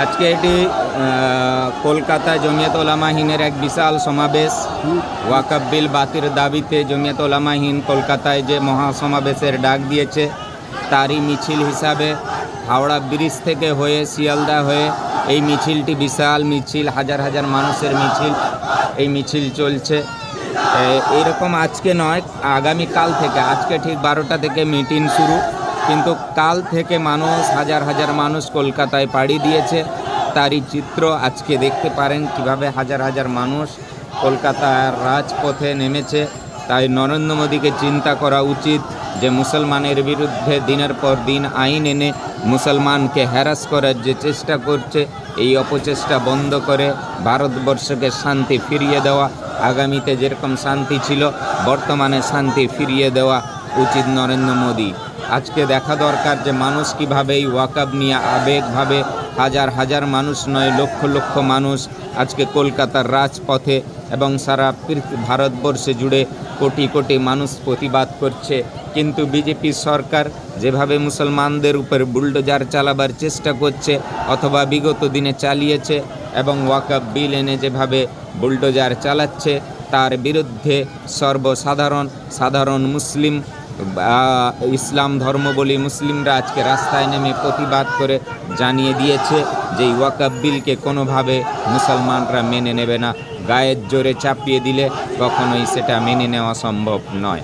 আজকে এটি কলকাতায় জমিয়ত ওলামাহিনের এক বিশাল সমাবেশ। ওয়াকাব বিল বাতির দাবিতে জমিয়ত ওলামাহিন কলকাতায় যে মহাসমাবেশের ডাক দিয়েছে, তারই মিছিল হিসাবে হাওড়া ব্রিজ থেকে হয়ে শিয়ালদা হয়ে এই মিছিলটি বিশাল মিছিল, হাজার হাজার মানুষের মিছিল, এই মিছিল চলছে। এ- এইরকম আজকে নয় আগামী কাল থেকে, আজকে ঠিক বারোটা থেকে মিটিং শুরু। কিন্তু কাল থেকে মানুষ, হাজার হাজার মানুষ কলকাতায় পাড়ি দিয়েছে। তারই চিত্র আজকে দেখতে পারেন কীভাবে হাজার হাজার মানুষ কলকাতার রাজপথে নেমেছে। তাই নরেন্দ্র মোদীকে চিন্তা করা উচিত যে মুসলমানের বিরুদ্ধে দিনের পর দিন আইন এনে মুসলমানকে হ্যারাস করার যে চেষ্টা করছে, এই অপচেষ্টা বন্ধ করে ভারতবর্ষকে শান্তি ফিরিয়ে দেওয়া। আগামীতে যেরকম শান্তি ছিল, বর্তমানে শান্তি ফিরিয়ে দেওয়া উচিত নরেন্দ্র মোদী। আজকে দেখা দরকার যে মানুষ কীভাবে এই ওয়াকাব নিয়ে আবেগভাবে হাজার হাজার মানুষ নয়, লক্ষ লক্ষ মানুষ আজকে কলকাতার রাজপথে এবং সারা ভারতবর্ষে জুড়ে কোটি কোটি মানুষ প্রতিবাদ করছে। কিন্তু বিজেপি সরকার যেভাবে মুসলমানদের উপর বুলডোজার চালাবার চেষ্টা করছে, অথবা বিগত দিনে চালিয়েছে এবং ওয়াকাব বিল এনে যেভাবে বুলডোজার চালাচ্ছে, তার বিরুদ্ধে সর্বসাধারণ, সাধারণ মুসলিম বা ধর্ম বলে মুসলিমরা আজকে রাস্তায় নেমে প্রতিবাদ করে জানিয়ে দিয়েছে যে ওয়াকাব বিলকে কোনোভাবে মুসলমানরা মেনে নেবে না। গায়ের জোরে চাপিয়ে দিলে কখনোই সেটা মেনে নেওয়া সম্ভব নয়।